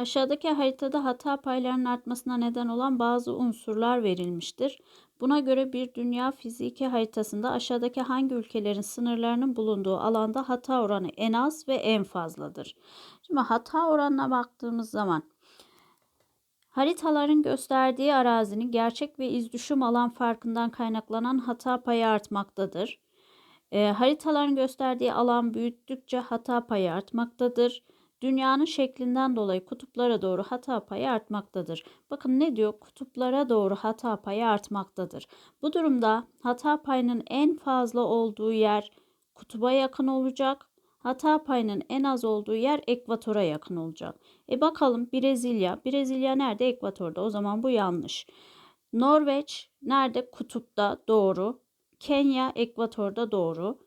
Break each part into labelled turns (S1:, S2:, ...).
S1: Aşağıdaki haritada hata paylarının artmasına neden olan bazı unsurlar verilmiştir. Buna göre bir dünya fiziki haritasında aşağıdaki hangi ülkelerin sınırlarının bulunduğu alanda hata oranı en az ve en fazladır? Şimdi hata oranına baktığımız zaman haritaların gösterdiği arazinin gerçek ve izdüşüm alan farkından kaynaklanan hata payı artmaktadır. E, haritaların gösterdiği alan büyüttükçe hata payı artmaktadır. Dünyanın şeklinden dolayı kutuplara doğru hata payı artmaktadır. Bakın ne diyor? Kutuplara doğru hata payı artmaktadır. Bu durumda hata payının en fazla olduğu yer kutuba yakın olacak. Hata payının en az olduğu yer ekvatora yakın olacak. E bakalım Brezilya. Brezilya nerede? Ekvatorda. O zaman bu yanlış. Norveç nerede? Kutupta. Doğru. Kenya ekvatorda doğru.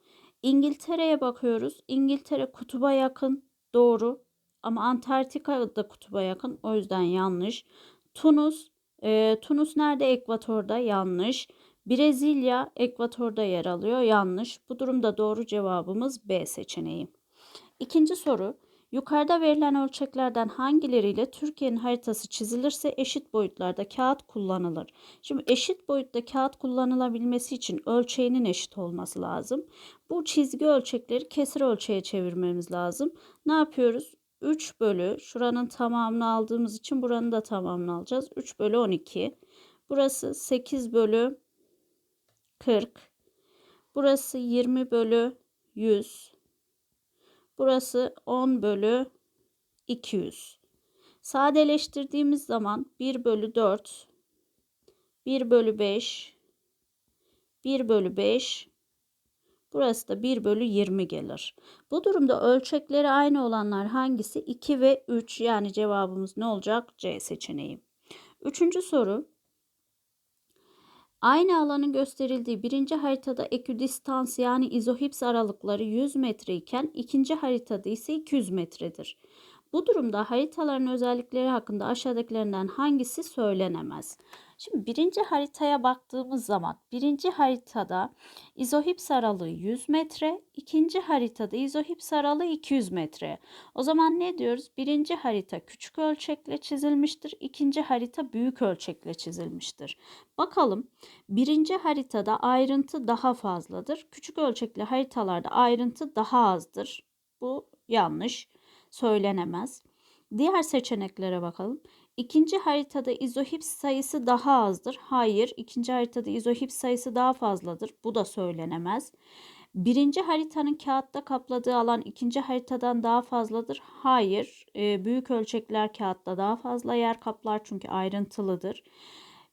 S1: İngiltere'ye bakıyoruz. İngiltere kutuba yakın. Doğru. Ama Antarktika da kutuba yakın. O yüzden yanlış. Tunus. E, Tunus nerede? Ekvatorda. Yanlış. Brezilya ekvatorda yer alıyor. Yanlış. Bu durumda doğru cevabımız B seçeneği. İkinci soru. Yukarıda verilen ölçeklerden hangileriyle Türkiye'nin haritası çizilirse eşit boyutlarda kağıt kullanılır? Şimdi eşit boyutta kağıt kullanılabilmesi için ölçeğinin eşit olması lazım. Bu çizgi ölçekleri kesir ölçeğe çevirmemiz lazım. Ne yapıyoruz? 3 bölü şuranın tamamını aldığımız için buranın da tamamını alacağız. 3 bölü 12. Burası 8 bölü 40. Burası 20 bölü 100. Burası 10 bölü 200. Sadeleştirdiğimiz zaman 1 bölü 4, 1 bölü 5, 1 bölü 5, burası da 1 bölü 20 gelir. Bu durumda ölçekleri aynı olanlar hangisi? 2 ve 3 yani cevabımız ne olacak? C seçeneği. Üçüncü soru. Aynı alanın gösterildiği birinci haritada eküdistans yani izohips aralıkları 100 metre iken ikinci haritada ise 200 metredir. Bu durumda haritaların özellikleri hakkında aşağıdakilerinden hangisi söylenemez? Şimdi birinci haritaya baktığımız zaman birinci haritada izohips aralığı 100 metre, ikinci haritada izohips aralığı 200 metre. O zaman ne diyoruz? Birinci harita küçük ölçekle çizilmiştir, ikinci harita büyük ölçekle çizilmiştir. Bakalım birinci haritada ayrıntı daha fazladır. Küçük ölçekli haritalarda ayrıntı daha azdır. Bu yanlış, söylenemez. Diğer seçeneklere bakalım. İkinci haritada izohips sayısı daha azdır. Hayır, ikinci haritada izohips sayısı daha fazladır. Bu da söylenemez. Birinci haritanın kağıtta kapladığı alan ikinci haritadan daha fazladır. Hayır, e, büyük ölçekler kağıtta daha fazla yer kaplar çünkü ayrıntılıdır.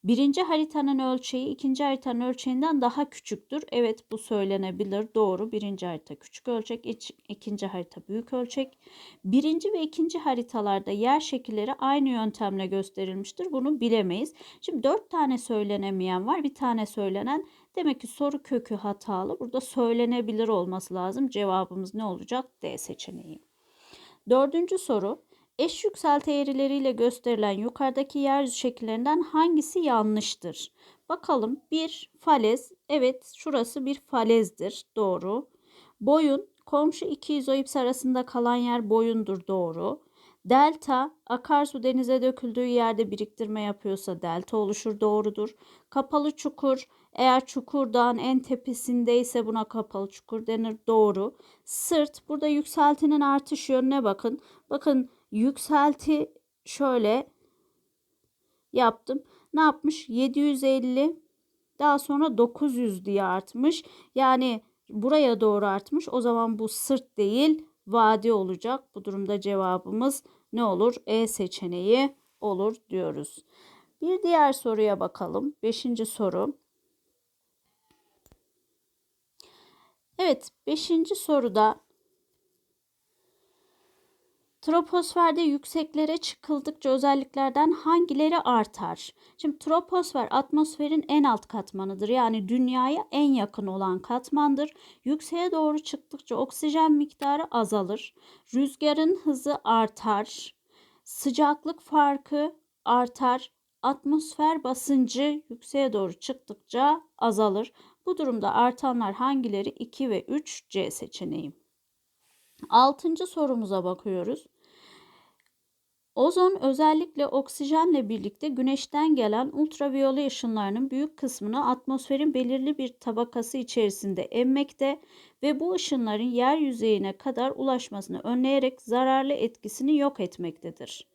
S1: Birinci haritanın ölçeği ikinci haritanın ölçeğinden daha küçüktür. Evet bu söylenebilir. Doğru. Birinci harita küçük ölçek, ikinci harita büyük ölçek. Birinci ve ikinci haritalarda yer şekilleri aynı yöntemle gösterilmiştir. Bunu bilemeyiz. Şimdi dört tane söylenemeyen var. Bir tane söylenen. Demek ki soru kökü hatalı. Burada söylenebilir olması lazım. Cevabımız ne olacak? D seçeneği. Dördüncü soru. Eş yükselti eğrileriyle gösterilen yukarıdaki yeryüzü şekillerinden hangisi yanlıştır? Bakalım bir falez. Evet şurası bir falezdir. Doğru. Boyun komşu iki izoips arasında kalan yer boyundur. Doğru. Delta akarsu denize döküldüğü yerde biriktirme yapıyorsa delta oluşur doğrudur. Kapalı çukur eğer çukur dağın en tepesindeyse buna kapalı çukur denir doğru. Sırt burada yükseltinin artış yönüne bakın. Bakın yükselti şöyle yaptım. Ne yapmış? 750 daha sonra 900 diye artmış. Yani buraya doğru artmış. O zaman bu sırt değil vadi olacak. Bu durumda cevabımız ne olur? E seçeneği olur diyoruz. Bir diğer soruya bakalım. Beşinci soru. Evet, beşinci soruda Troposferde yükseklere çıkıldıkça özelliklerden hangileri artar? Şimdi troposfer atmosferin en alt katmanıdır. Yani dünyaya en yakın olan katmandır. Yükseğe doğru çıktıkça oksijen miktarı azalır. Rüzgarın hızı artar. Sıcaklık farkı artar. Atmosfer basıncı yükseğe doğru çıktıkça azalır. Bu durumda artanlar hangileri? 2 ve 3 C seçeneği. Altıncı sorumuza bakıyoruz. Ozon özellikle oksijenle birlikte güneşten gelen ultraviyole ışınlarının büyük kısmını atmosferin belirli bir tabakası içerisinde emmekte ve bu ışınların yer yüzeyine kadar ulaşmasını önleyerek zararlı etkisini yok etmektedir.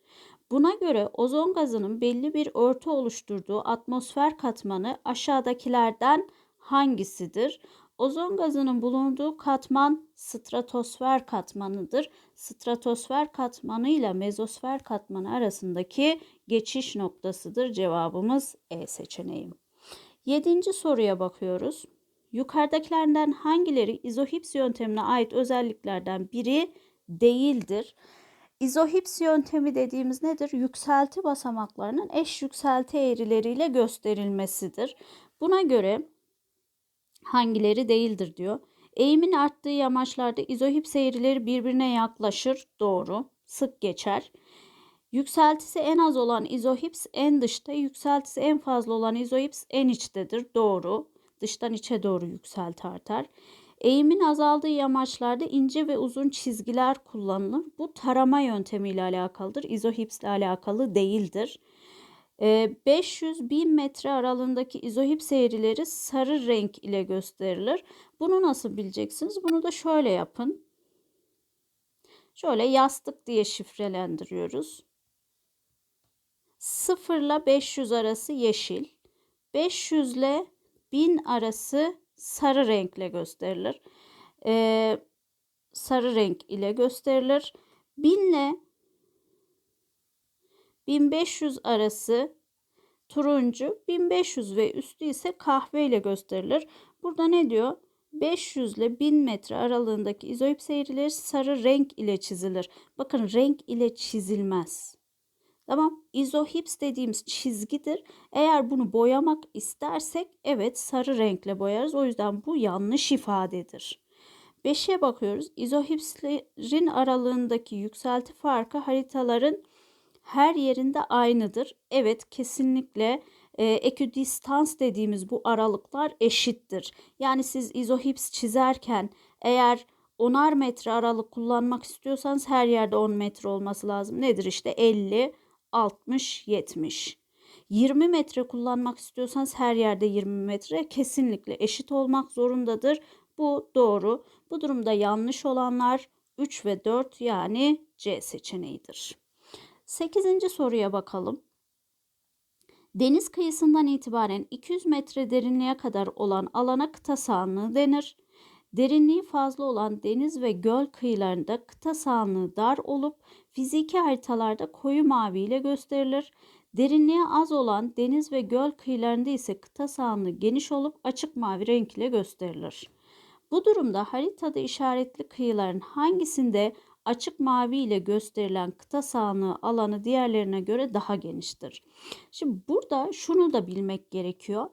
S1: Buna göre ozon gazının belli bir örtü oluşturduğu atmosfer katmanı aşağıdakilerden hangisidir? Ozon gazının bulunduğu katman stratosfer katmanıdır. Stratosfer katmanı ile mezosfer katmanı arasındaki geçiş noktasıdır. Cevabımız E seçeneği. Yedinci soruya bakıyoruz. Yukarıdakilerden hangileri izohips yöntemine ait özelliklerden biri değildir? İzohips yöntemi dediğimiz nedir? Yükselti basamaklarının eş yükselti eğrileriyle gösterilmesidir. Buna göre hangileri değildir diyor. Eğimin arttığı yamaçlarda izohips eğrileri birbirine yaklaşır. Doğru. Sık geçer. Yükseltisi en az olan izohips en dışta, yükseltisi en fazla olan izohips en içtedir. Doğru. Dıştan içe doğru yükselti artar. Eğimin azaldığı yamaçlarda ince ve uzun çizgiler kullanılır. Bu tarama yöntemiyle alakalıdır. İzohips ile alakalı değildir. 500-1000 ee, metre aralığındaki izohips eğrileri sarı renk ile gösterilir. Bunu nasıl bileceksiniz? Bunu da şöyle yapın. Şöyle yastık diye şifrelendiriyoruz. 0 ile 500 arası yeşil. 500 ile 1000 arası sarı renkle gösterilir. Ee, sarı renk ile gösterilir. 1000 ile 1500 arası turuncu, 1500 ve üstü ise kahve ile gösterilir. Burada ne diyor? 500 ile 1000 metre aralığındaki izoips eğrileri sarı renk ile çizilir. Bakın renk ile çizilmez. Tamam. İzohips dediğimiz çizgidir. Eğer bunu boyamak istersek evet sarı renkle boyarız. O yüzden bu yanlış ifadedir. 5'e bakıyoruz. İzohipslerin aralığındaki yükselti farkı haritaların her yerinde aynıdır. Evet kesinlikle e, eküdistans dediğimiz bu aralıklar eşittir. Yani siz izohips çizerken eğer onar metre aralık kullanmak istiyorsanız her yerde 10 metre olması lazım. Nedir işte 50, 60, 70. 20 metre kullanmak istiyorsanız her yerde 20 metre kesinlikle eşit olmak zorundadır. Bu doğru. Bu durumda yanlış olanlar 3 ve 4 yani C seçeneğidir. 8. soruya bakalım. Deniz kıyısından itibaren 200 metre derinliğe kadar olan alana kıta sahanlığı denir. Derinliği fazla olan deniz ve göl kıyılarında kıta sahanlığı dar olup fiziki haritalarda koyu mavi ile gösterilir. Derinliği az olan deniz ve göl kıyılarında ise kıta sahanlığı geniş olup açık mavi renk ile gösterilir. Bu durumda haritada işaretli kıyıların hangisinde açık mavi ile gösterilen kıta sahanlığı alanı diğerlerine göre daha geniştir. Şimdi burada şunu da bilmek gerekiyor.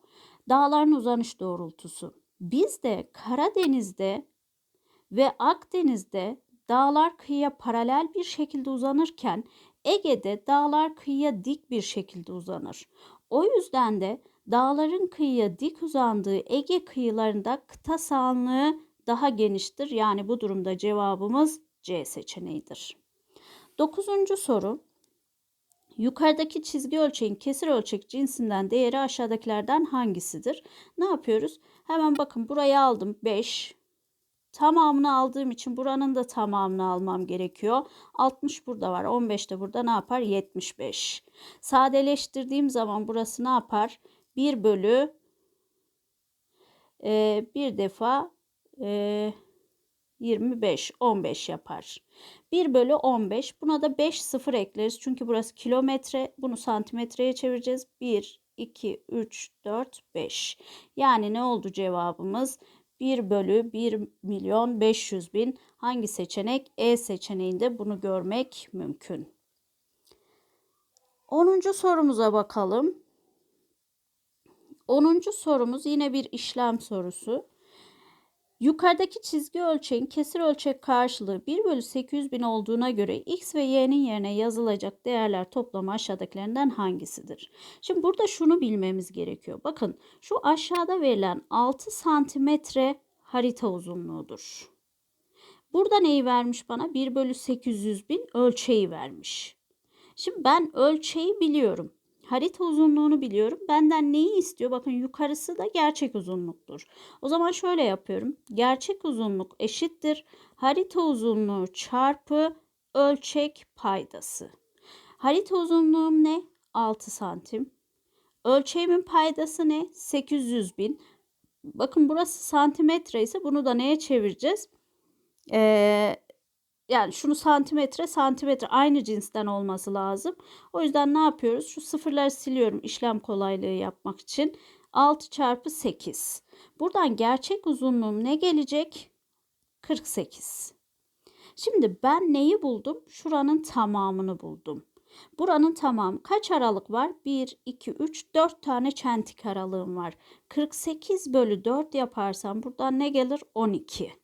S1: Dağların uzanış doğrultusu. Bizde Karadeniz'de ve Akdeniz'de dağlar kıyıya paralel bir şekilde uzanırken Ege'de dağlar kıyıya dik bir şekilde uzanır. O yüzden de dağların kıyıya dik uzandığı Ege kıyılarında kıta sahanlığı daha geniştir. Yani bu durumda cevabımız C seçeneğidir. Dokuzuncu soru. Yukarıdaki çizgi ölçeğin kesir ölçek cinsinden değeri aşağıdakilerden hangisidir? Ne yapıyoruz? Hemen bakın burayı aldım 5. Tamamını aldığım için buranın da tamamını almam gerekiyor. 60 burada var. 15 de burada ne yapar? 75. Sadeleştirdiğim zaman burası ne yapar? 1 bölü e, bir defa e, 25, 15 yapar. 1 bölü 15. Buna da 5 sıfır ekleriz. Çünkü burası kilometre. Bunu santimetreye çevireceğiz. 1, 2, 3, 4, 5. Yani ne oldu cevabımız? 1 bölü 1 milyon 500 bin. Hangi seçenek? E seçeneğinde bunu görmek mümkün. 10. sorumuza bakalım. 10. sorumuz yine bir işlem sorusu. Yukarıdaki çizgi ölçeğin kesir ölçek karşılığı 1 bölü 800 bin olduğuna göre x ve y'nin yerine yazılacak değerler toplamı aşağıdakilerinden hangisidir? Şimdi burada şunu bilmemiz gerekiyor. Bakın şu aşağıda verilen 6 santimetre harita uzunluğudur. Burada neyi vermiş bana? 1 bölü 800 bin ölçeği vermiş. Şimdi ben ölçeği biliyorum. Harita uzunluğunu biliyorum. Benden neyi istiyor? Bakın yukarısı da gerçek uzunluktur. O zaman şöyle yapıyorum. Gerçek uzunluk eşittir. Harita uzunluğu çarpı ölçek paydası. Harita uzunluğum ne? 6 santim. Ölçeğimin paydası ne? 800 bin. Bakın burası santimetre ise bunu da neye çevireceğiz? Ee, yani şunu santimetre santimetre aynı cinsten olması lazım. O yüzden ne yapıyoruz? Şu sıfırları siliyorum işlem kolaylığı yapmak için. 6 çarpı 8. Buradan gerçek uzunluğum ne gelecek? 48. Şimdi ben neyi buldum? Şuranın tamamını buldum. Buranın tamamı kaç aralık var? 1, 2, 3, 4 tane çentik aralığım var. 48 bölü 4 yaparsam buradan ne gelir? 12.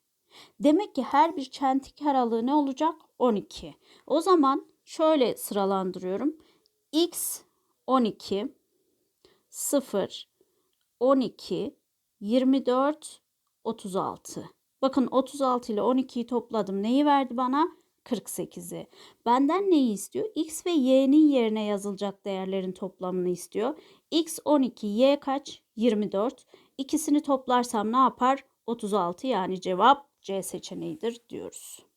S1: Demek ki her bir çentik aralığı ne olacak? 12. O zaman şöyle sıralandırıyorum. X 12, 0, 12, 24, 36. Bakın 36 ile 12'yi topladım. Neyi verdi bana? 48'i. Benden neyi istiyor? X ve Y'nin yerine yazılacak değerlerin toplamını istiyor. X 12, Y kaç? 24. İkisini toplarsam ne yapar? 36 yani cevap C seçeneğidir diyoruz.